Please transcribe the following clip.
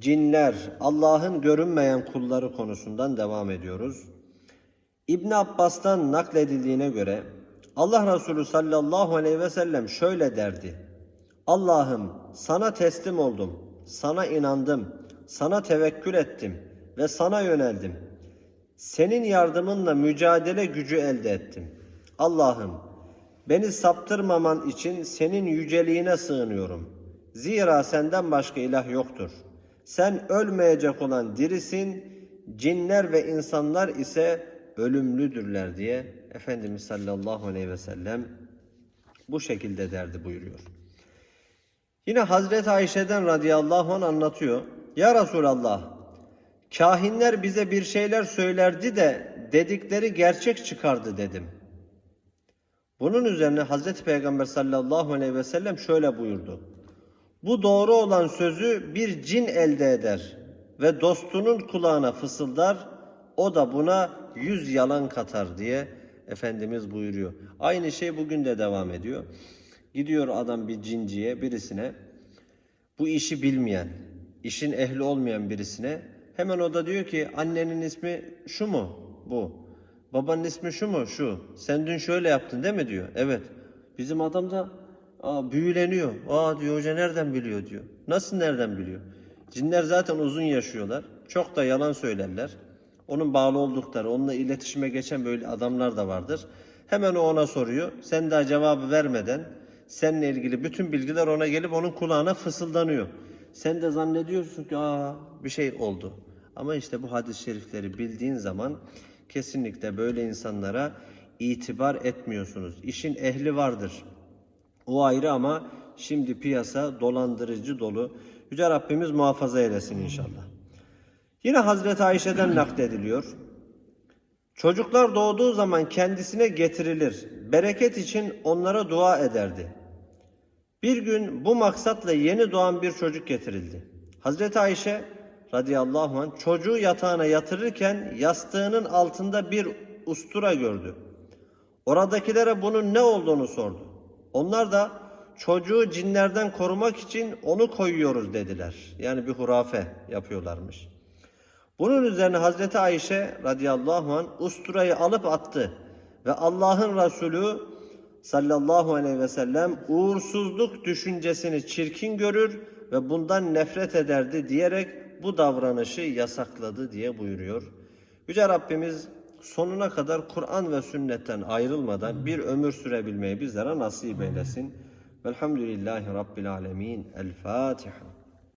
cinler, Allah'ın görünmeyen kulları konusundan devam ediyoruz. İbn Abbas'tan nakledildiğine göre Allah Resulü sallallahu aleyhi ve sellem şöyle derdi. Allah'ım sana teslim oldum, sana inandım, sana tevekkül ettim ve sana yöneldim. Senin yardımınla mücadele gücü elde ettim. Allah'ım beni saptırmaman için senin yüceliğine sığınıyorum. Zira senden başka ilah yoktur. Sen ölmeyecek olan dirisin, cinler ve insanlar ise ölümlüdürler diye Efendimiz sallallahu aleyhi ve sellem bu şekilde derdi buyuruyor. Yine Hazreti Ayşe'den radıyallahu anh anlatıyor. Ya Resulallah, kahinler bize bir şeyler söylerdi de dedikleri gerçek çıkardı dedim. Bunun üzerine Hazreti Peygamber sallallahu aleyhi ve sellem şöyle buyurdu. Bu doğru olan sözü bir cin elde eder ve dostunun kulağına fısıldar, o da buna yüz yalan katar diye Efendimiz buyuruyor. Aynı şey bugün de devam ediyor. Gidiyor adam bir cinciye, birisine, bu işi bilmeyen, işin ehli olmayan birisine, hemen o da diyor ki annenin ismi şu mu? Bu. Babanın ismi şu mu? Şu. Sen dün şöyle yaptın değil mi diyor. Evet. Bizim adam da aa, büyüleniyor. Aa diyor hoca nereden biliyor diyor. Nasıl nereden biliyor? Cinler zaten uzun yaşıyorlar. Çok da yalan söylerler. Onun bağlı oldukları, onunla iletişime geçen böyle adamlar da vardır. Hemen o ona soruyor. Sen daha cevabı vermeden seninle ilgili bütün bilgiler ona gelip onun kulağına fısıldanıyor. Sen de zannediyorsun ki aa bir şey oldu. Ama işte bu hadis-i şerifleri bildiğin zaman kesinlikle böyle insanlara itibar etmiyorsunuz. İşin ehli vardır. O ayrı ama şimdi piyasa dolandırıcı dolu. Yüce Rabbimiz muhafaza eylesin inşallah. Yine Hazreti Ayşe'den naklediliyor. Çocuklar doğduğu zaman kendisine getirilir. Bereket için onlara dua ederdi. Bir gün bu maksatla yeni doğan bir çocuk getirildi. Hazreti Ayşe radıyallahu anh çocuğu yatağına yatırırken yastığının altında bir ustura gördü. Oradakilere bunun ne olduğunu sordu. Onlar da çocuğu cinlerden korumak için onu koyuyoruz dediler. Yani bir hurafe yapıyorlarmış. Bunun üzerine Hazreti Ayşe radıyallahu an usturayı alıp attı ve Allah'ın Resulü sallallahu aleyhi ve sellem uğursuzluk düşüncesini çirkin görür ve bundan nefret ederdi diyerek bu davranışı yasakladı diye buyuruyor. Yüce Rabbimiz sonuna kadar Kur'an ve sünnetten ayrılmadan bir ömür sürebilmeyi bizlere nasip eylesin. Velhamdülillahi Rabbil Alemin. El Fatiha.